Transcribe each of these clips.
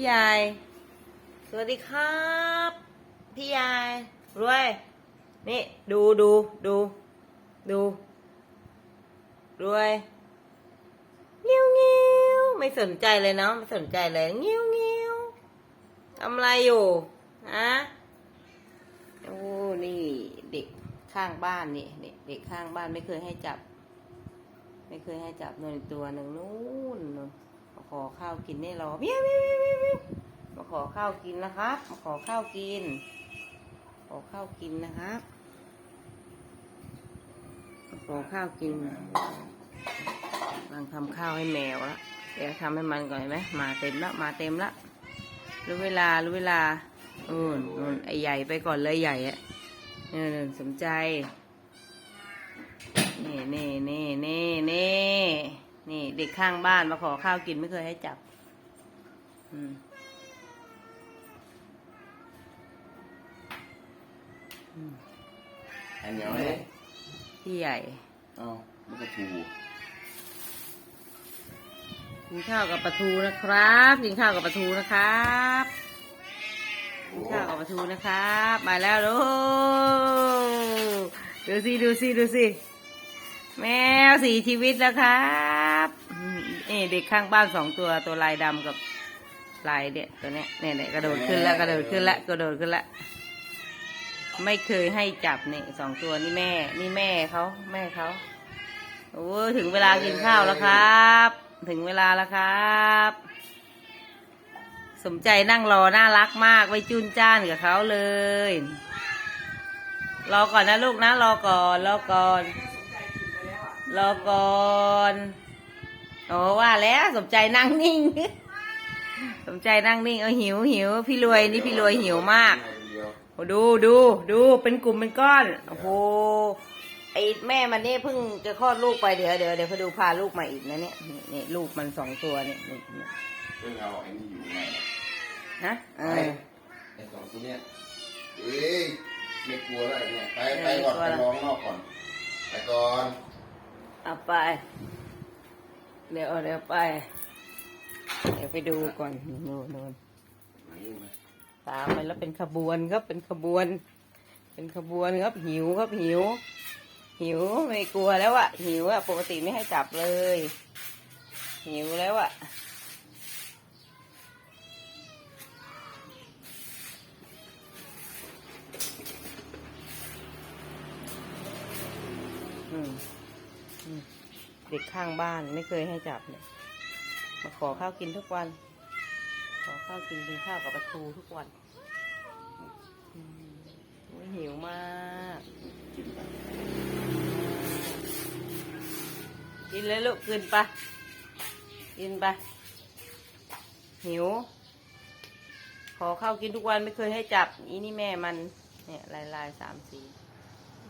พี่ยาย สวัสดีครับ พี่ยายรวย นี่ดูดูดู ดูรวยเงี้ยวเงี้ยวไม่สนใจเลยเนาะไม่สนใจเลยเงี้ยวเงี้ยวทำอะไรอยู่อะโอ้นี่เด็กข้างบ้านนี่นี่เด็กข้างบ้านไม่เคยให้จับ ไม่เคยให้จับนนอีกตัวหนึ่งนู่นนู่น มาขอข้าวกินได้รอเมี้ยวเมี้ยวเมี้ยวมี้ยวเมี้ยวมาขอข้าวกินนะครับ มาขอข้าวกิน ขอข้าวกินนะครับมาขอข้าวกินกำลังทำข้าวให้แมวละเดี๋ยวทำให้มันก่อนไหมมาเต็มละมาเต็มละรู้เวลารู้เวลาอืนนู่นไอใหญ่ไปก่อนเลยใหญ่อะเออสนใจ นี่นี่นี่นี่นี่ นี่เด็กข้างบ้านมาขอข้าวกินไม่เคยให้จับ อืมอืมอันเหนียวเนี่ยพี่ใหญ่เอ้ามันก็ถูกินข้าวกับปลาทูนะครับกินข้าวกับปลาทูนะครับกินข้าวกับปลาทูนะครับมาแล้วลูกดูสิดูสิดูสิแมวสีชีวิตแล้วครับอืม นี่เด็กข้างบ้านสองตัวตัวลายดำกับลายเนี่ยตัวเนี้ยเนี่ยเนี่ยกระโดดขึ้นแล้วกระโดดขึ้นแล้วกระโดดขึ้นแล้วไม่เคยให้จับเนี่ยสองตัวนี่แม่ นี่แม่เขาแม่เขาโอ้ถึงเวลากินข้าวแล้วครับ ถึงเวลาแล้วครับ สมใจนั่งรอน่ารักมากไว้จุนจ้านกับเขาเลย รอก่อนนะลูกนะ รอก่อน รอก่อน รอก่อน โอ้ว่าแล้วสมใจนั่งนิ่ง สมใจนั่งนิ่งเอาหิวหิวพี่รวยนี่พี่รวยหิวมากเดียวโอ้ดูดูดูเป็นกลุ่มเป็นก้อนโอ้โหไอแม่มันนี่เพิ่งจะคลอดลูกไปเดี๋ยวเดี๋ยวเดี๋ยวพอดูพาลูกมาอีกนะเนี่ยนี่นี่ลูกมันสองตัวเนี่ยนี่นี่เพิ่งเอาไอ้นี่อยู่ไงนะเอไอ้อไอ้สองตัวเนี้ยเอ้ยไม่กลัวแล้วไอ้เนี่ยไปเออไปก่อนไม่กลัวไปแล้วร้องนอกก่อนไปก่อนเอาไป เดี๋ยวเดี๋ยวไป เดี๋ยวไปดูก่อนโน่นโน่นตามไปแล้วเป็นขบวนครับเป็นขบวน เป็นขบวนครับหิวครับหิว หิวไม่กลัวแล้วอะหิวอะปกติไม่ให้จับเลย หิวแล้วอะอืมอืม เด็กข้างบ้านไม่เคยให้จับเลยมาขอข้าวกินทุกวัน ขอข้าวกินกินข้าวกับปลาทูทุกวันอุ้ยหิวมากกินเลยลูกกินปะกินปะหิว ขอข้าวกินทุกวันไม่เคยให้จับอีนี่แม่มัน เนี่ยลายลายสามสี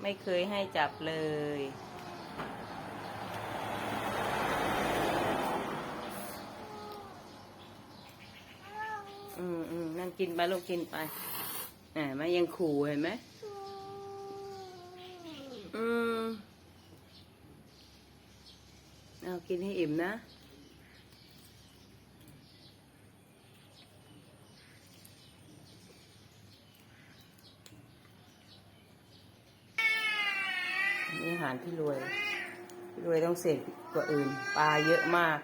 ไม่เคยให้จับเลย อืมอืมนั่ง กินไปลูกกินไปแหมมันยังขู่เห็นไหมอืมเอากินให้อิ่มนะนี่อาหารพี่รวย พี่รวยต้องเสกกว่าอื่น ปลาเยอะมาก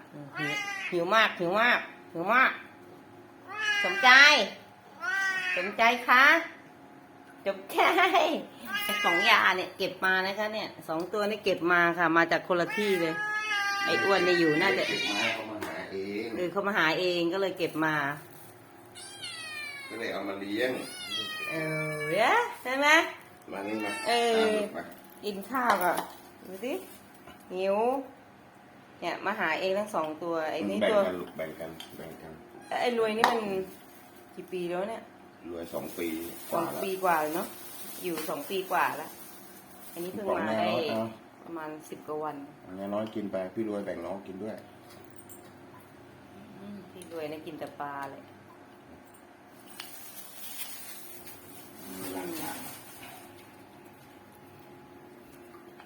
หิวมาก หิวมาก หิวมาก สมใจ สมใจคะจบใจไอ้สองยาเนี่ยเก็บมานะคะเนี่ยสองตัวนี่เก็บมาค่ะ มาจากคนละที่เลย ไอ้อ้วนเนี่ยอยู่น่าจะเก็บไม้เขามาหาเองหรือเขามาหาเองก็เลยเก็บมา ก็เลยเอามาเลี้ยง เออเนี่ยใช่ไหมมานี่มาเออาลูกมากินข้าวก่อนดูสิหิว เนี่ยมาหาเองทั้งสองตัวไอ้นี่แบ่งตัวกันลูกแบ่งกันแบ่งกัน ไอ้รวยนี่มันกี่ปีแล้วเนี่ยรวยสองปีกสอว่างแล้ว ปีกว่าแล้วเนาะอยู่สองปีกว่าแล้วอันนี้เพิ่งบอกมาแม่ได้น้อยเอา ประมาณสิบกว่าวันเอาแม่น้อยกินไปพี่รวยแบ่งน้องกินด้วยอืมพี่รวยนะกินแต่ปลาเลย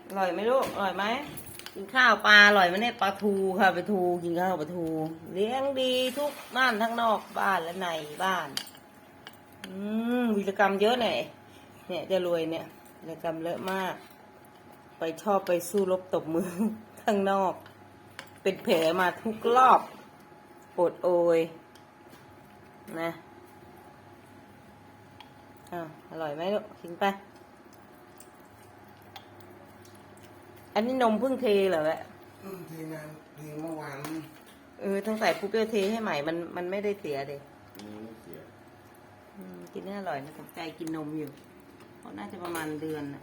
อร่อยไหมลูกอร่อยไหมร กินข้าวปลาอร่อยไหมเนี่ยปลาทูค่ะปลาทูกินข้าวปลาทู เลี้ยงดีทุกบ้านทั้งนอกบ้านและในบ้าน อืมวิรกรรมเยอะหน่อยเนี่ยจะรวยเนี่ยวิรกรรมเยอะมาก ไปชอบไปสู้รบตบมือข้างนอก เป็นแผลมาทุกรอบปวดโอยนะอ้าวอร่อยไหมลูกกินไป อันนี้นมเพิ่งเทเหรอแวะอืมทีนั้นทีเมื่อวานเออต้องใส่ปุ๊บเดียวเทให้ใหม่ มันมันไม่ได้เสียเด็นี่ไม่เสียกินได้อร่อยนะสนใจกินนมอยู่เขาน่าจะประมาณเดือนน่ะ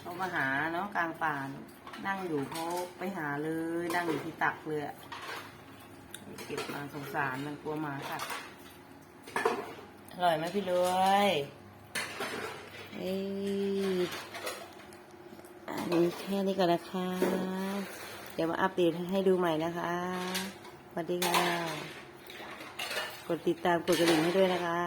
เขามาหาเนาะกลางป่าน่ะนั่งอยู่เขาไปหาเลย นั่งอยู่ที่ตักเลยอะเก็บมาสงสารมันกลัวหมากัดอร่อยไหมพี่รวยเอ้ นี้แค่นี้ก่อนนะคะ เดี๋ยวมาอัปเดตให้ดูใหม่นะคะสวัสดีค่ะ กดติดตามกดกระดิ่งให้ด้วยนะคะ